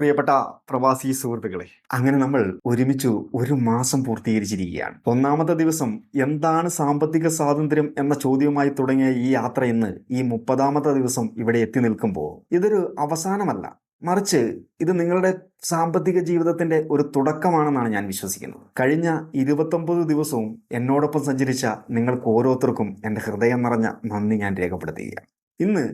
പ്രിയപ്പെട്ട പ്രവാസി സുഹൃത്തുക്കളെ അങ്ങനെ നമ്മൾ ഒരുമിച്ച് ഒരു മാസം പൂർത്തീകരിച്ചിരിക്കുകയാണ്. ഒന്നാമത്തെ ദിവസം എന്താണ് സാമ്പത്തിക സ്വാതന്ത്ര്യം എന്ന ചോദ്യവുമായി തുടങ്ങിയ ഈ യാത്ര ഇന്ന് ഈ മുപ്പതാമത്തെ ദിവസം ഇവിടെ എത്തി നിൽക്കുമ്പോൾ ഇതൊരു അവസാനമല്ല. മറിച്ച് ഇത് നിങ്ങളുടെ സാമ്പത്തിക ജീവിതത്തിന്റെ ഒരു തുടക്കമാണെന്നാണ് ഞാൻ വിശ്വസിക്കുന്നത്. കഴിഞ്ഞ ഇരുപത്തൊമ്പത് ദിവസവും എന്നോടൊപ്പം സഞ്ചരിച്ച നിങ്ങൾക്ക് ഓരോരുത്തർക്കും എന്റെ ഹൃദയം നിറഞ്ഞ നന്ദി ഞാൻ രേഖപ്പെടുത്തുകയാണ്. ഇന്ന്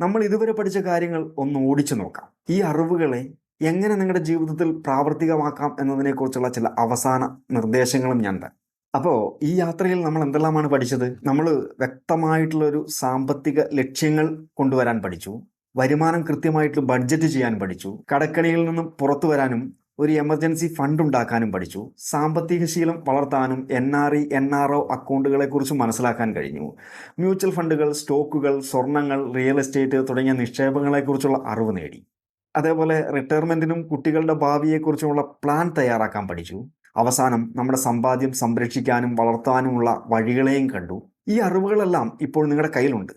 നമ്മൾ ഇതുവരെ പഠിച്ച കാര്യങ്ങൾ ഒന്ന് ഓടിച്ചു നോക്കാം. ഈ അറിവുകളെ എങ്ങനെ നിങ്ങളുടെ ജീവിതത്തിൽ പ്രാവർത്തികമാക്കാം എന്നതിനെക്കുറിച്ചുള്ള ചില അവസാന നിർദ്ദേശങ്ങളും ഞാൻ തരാം. അപ്പോൾ ഈ യാത്രയിൽ നമ്മൾ എന്തെല്ലാമാണ് പഠിച്ചത്? നമ്മൾ വ്യക്തമായിട്ടുള്ളൊരു സാമ്പത്തിക ലക്ഷ്യങ്ങൾ കൊണ്ടുവരാൻ പഠിച്ചു. വരുമാനം കൃത്യമായിട്ട് ബഡ്ജറ്റ് ചെയ്യാൻ പഠിച്ചു. കടക്കണിയിൽ നിന്നും പുറത്തു വരാനും ഒരു എമർജൻസി ഫണ്ട് ഉണ്ടാക്കാനും പഠിച്ചു. സാമ്പത്തിക ശീലം വളർത്താനും N R E N R O അക്കൗണ്ടുകളെ കുറിച്ച് മനസ്സിലാക്കാൻ കഴിഞ്ഞു. മ്യൂച്വൽ ഫണ്ടുകൾ സ്റ്റോക്കുകൾ സ്വർണങ്ങൾ റിയൽ എസ്റ്റേറ്റ് തുടങ്ങിയ നിക്ഷേപങ്ങളെക്കുറിച്ചുള്ള അറിവ് നേടി. അതേപോലെ റിട്ടയർമെന്റിനും കുട്ടികളുടെ ഭാവിയെക്കുറിച്ചുമുള്ള പ്ലാൻ തയ്യാറാക്കാൻ പഠിച്ചു. അവസാനം നമ്മുടെ സമ്പാദ്യം സംരക്ഷിക്കാനും വളർത്താനുമുള്ള വഴികളെയും കണ്ടു. ഈ അറിവുകളെല്ലാം ഇപ്പോൾ നിങ്ങളുടെ കയ്യിലുണ്ട്.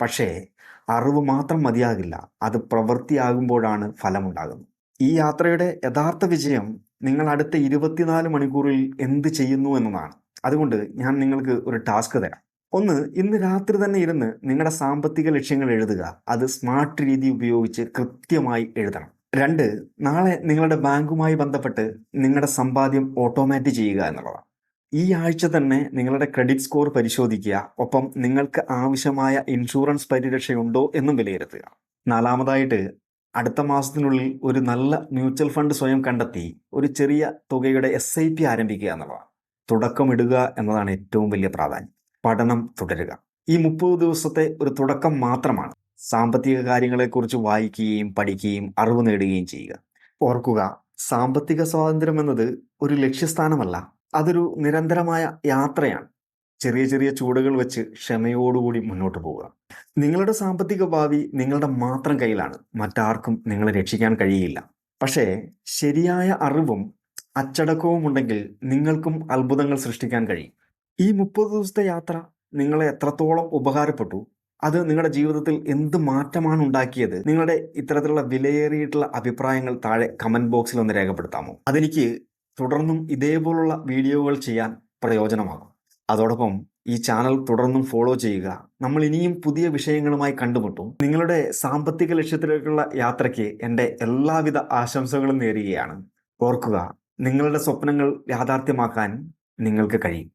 പക്ഷേ അറിവ് മാത്രം മതിയാകില്ല. അത് പ്രവൃത്തിയാകുമ്പോഴാണ് ഫലമുണ്ടാകുന്നത്. ഈ യാത്രയുടെ യഥാർത്ഥ വിജയം നിങ്ങൾ അടുത്ത ഇരുപത്തിനാല് മണിക്കൂറിൽ എന്ത് ചെയ്യുന്നു എന്നതാണ്. അതുകൊണ്ട് ഞാൻ നിങ്ങൾക്ക് ഒരു ടാസ്ക് തരാം. ഒന്ന് ഇന്ന് രാത്രി തന്നെ ഇരുന്ന് നിങ്ങളുടെ സാമ്പത്തിക ലക്ഷ്യങ്ങൾ എഴുതുക. അത് സ്മാർട്ട് രീതി ഉപയോഗിച്ച് കൃത്യമായി എഴുതണം. രണ്ട് നാളെ നിങ്ങളുടെ ബാങ്കുമായി ബന്ധപ്പെട്ട് നിങ്ങളുടെ സമ്പാദ്യം ഓട്ടോമാറ്റ് ചെയ്യുക എന്നുള്ളതാണ്. ഈ ആഴ്ച തന്നെ നിങ്ങളുടെ ക്രെഡിറ്റ് സ്കോർ പരിശോധിക്കുക. ഒപ്പം നിങ്ങൾക്ക് ആവശ്യമായ ഇൻഷുറൻസ് പരിരക്ഷയുണ്ടോ എന്നും വിലയിരുത്തുക. നാലാമതായിട്ട് അടുത്ത മാസത്തിനുള്ളിൽ ഒരു നല്ല മ്യൂച്വൽ ഫണ്ട് സ്വയം കണ്ടെത്തി ഒരു ചെറിയ തുകയുടെ എസ് ഐ പി ആരംഭിക്കുക എന്നുള്ളതാണ്. തുടക്കമിടുക എന്നതാണ് ഏറ്റവും വലിയ പ്രാധാന്യം. പഠനം തുടരുക. ഈ മുപ്പത് ദിവസത്തെ ഒരു തുടക്കം മാത്രമാണ്. സാമ്പത്തിക കാര്യങ്ങളെക്കുറിച്ച് വായിക്കുകയും പഠിക്കുകയും അറിവ് നേടുകയും ചെയ്യുക. ഓർക്കുക സാമ്പത്തിക സ്വാതന്ത്ര്യം എന്നത് ഒരു ലക്ഷ്യസ്ഥാനമല്ല. അതൊരു നിരന്തരമായ യാത്രയാണ്. ചെറിയ ചെറിയ ചൂടുകൾ വെച്ച് ക്ഷമയോടുകൂടി മുന്നോട്ട് പോവുക. നിങ്ങളുടെ സാമ്പത്തിക ഭാവി നിങ്ങളുടെ മാത്രം കയ്യിലാണ്. മറ്റാർക്കും നിങ്ങളെ രക്ഷിക്കാൻ കഴിയില്ല. പക്ഷേ ശരിയായ അറിവും അച്ചടക്കവും ഉണ്ടെങ്കിൽ നിങ്ങൾക്കും അത്ഭുതങ്ങൾ സൃഷ്ടിക്കാൻ കഴിയും. ഈ മുപ്പത് ദിവസത്തെ യാത്ര നിങ്ങളെ എത്രത്തോളം ഉപകാരപ്പെട്ടു? അത് നിങ്ങളുടെ ജീവിതത്തിൽ എന്ത് മാറ്റമാണ് ഉണ്ടാക്കിയത്? നിങ്ങളുടെ ഇത്തരത്തിലുള്ള വിലയേറിയിട്ടുള്ള അഭിപ്രായങ്ങൾ താഴെ കമന്റ് ബോക്സിൽ ഒന്ന് രേഖപ്പെടുത്താമോ? അതെനിക്ക് തുടർന്നും ഇതേപോലുള്ള വീഡിയോകൾ ചെയ്യാൻ പ്രയോജനമാകും. അതോടൊപ്പം ഈ ചാനൽ തുടർന്നും ഫോളോ ചെയ്യുക. നമ്മൾ ഇനിയും പുതിയ വിഷയങ്ങളുമായി കണ്ടുമുട്ടും. നിങ്ങളുടെ സാമ്പത്തിക ലക്ഷ്യത്തിലേക്കുള്ള യാത്രയ്ക്ക് എന്റെ എല്ലാവിധ ആശംസകളും നേരുകയാണ്. ഓർക്കുക നിങ്ങളുടെ സ്വപ്നങ്ങൾ യാഥാർത്ഥ്യമാക്കാൻ നിങ്ങൾക്ക് കഴിയും.